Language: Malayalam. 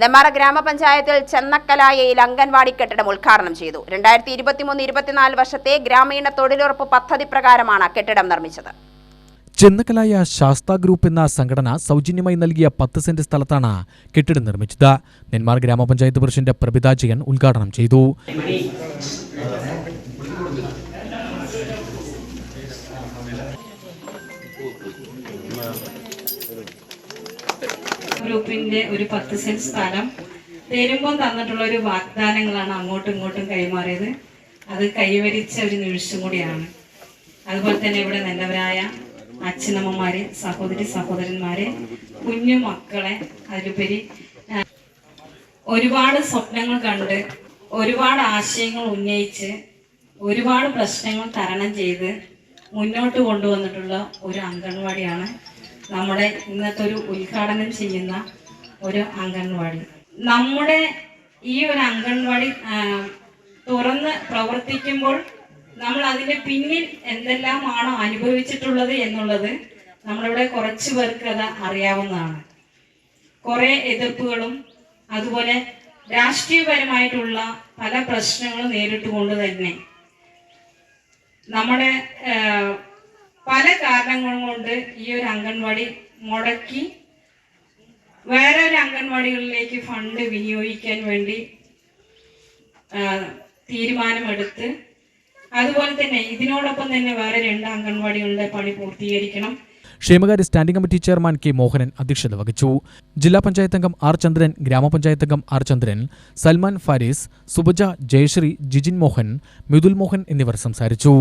നെമ്മാറ ഗ്രാമപഞ്ചായത്തിൽ ചെന്നക്കലായയിൽ അംഗൻവാടി കെട്ടിടം ഉദ്ഘാടനം ചെയ്തു. രണ്ടായിരത്തി ഇരുപത്തിമൂന്ന് ഇരുപത്തിനാല് വർഷത്തെ ഗ്രാമീണ തൊഴിലുറപ്പ് പദ്ധതി പ്രകാരമാണ് കെട്ടിടം നിർമ്മിച്ചത്. ചെന്നക്കലായ ശാസ്ത ഗ്രൂപ്പ് എന്ന സംഘടന സൗജന്യമായി നൽകിയ പത്ത് സെന്റ് സ്ഥലത്താണ് കെട്ടിടം നിർമ്മിച്ചത്. നെന്മാർ ഗ്രാമപഞ്ചായത്ത് പ്രസിഡന്റ് പ്രഭിത ഉദ്ഘാടനം ചെയ്തു. ഗ്രൂപ്പിന്റെ ഒരു പത്ത് സെന്റ് സ്ഥലം തരുമ്പോൾ തന്നിട്ടുള്ള ഒരു വാഗ്ദാനങ്ങളാണ് അങ്ങോട്ടും ഇങ്ങോട്ടും കൈമാറിയത്. അത് കൈവരിച്ച ഒരു നിമിഷം കൂടിയാണ്. അതുപോലെ തന്നെ ഇവിടെ നല്ലവരായ അച്ഛനമ്മമാരെ സഹോദരി സഹോദരന്മാരെ കുഞ്ഞു മക്കളെ അതിലുപരി ഒരുപാട് സ്വപ്നങ്ങൾ കണ്ട് ഒരുപാട് ആശയങ്ങൾ ഉന്നയിച്ച് ഒരുപാട് പ്രശ്നങ്ങൾ തരണം ചെയ്ത് മുന്നോട്ട് കൊണ്ടുവന്നിട്ടുള്ള ഒരു അംഗൻവാടിയാണ് നമ്മുടെ ഇന്നത്തെ ഒരു ഉദ്ഘാടനം ചെയ്യുന്ന ഒരു അംഗൻവാടി. നമ്മുടെ ഈ ഒരു അംഗൻവാടി തുറന്ന് പ്രവർത്തിക്കുമ്പോൾ നമ്മൾ അതിന്റെ പിന്നിൽ എന്തെല്ലാമാണോ അനുഭവിച്ചിട്ടുള്ളത് എന്നുള്ളത് നമ്മളിവിടെ കുറച്ച് പേർക്ക് അത് അറിയാവുന്നതാണ്. കുറെ എതിർപ്പുകളും അതുപോലെ രാഷ്ട്രീയപരമായിട്ടുള്ള പല പ്രശ്നങ്ങളും നേരിട്ടുകൊണ്ട് തന്നെ നമ്മുടെ പല കാരണങ്ങൾ കൊണ്ട് ഈ ഒരു അംഗൻവാടി മുടക്കി വേറെ ഒരു അംഗൻവാടികളിലേക്ക് ഫണ്ട് വിനിയോഗിക്കാൻ വേണ്ടി തീരുമാനമെടുത്ത് അതുപോലെ തന്നെ ഇതിനോടൊപ്പം തന്നെ വേറെ രണ്ട് അംഗൻവാടികളുടെ പണി പൂർത്തീകരിക്കണം. ക്ഷേമകാര്യ standing committee chairman K Mohanan അധ്യക്ഷത വഹിച്ചു. ജില്ലാ പഞ്ചായത്ത് അംഗം ആർ ചന്ദ്രൻ ഗ്രാമപഞ്ചായത്ത് അംഗം ആർ ചന്ദ്രൻ സൽമാൻ ഫാരിസ് സുബജ ജയശ്രീ ജിജിൻ മോഹൻ മിഥുൽ മോഹൻ എന്നിവർ സംസാരിച്ചു.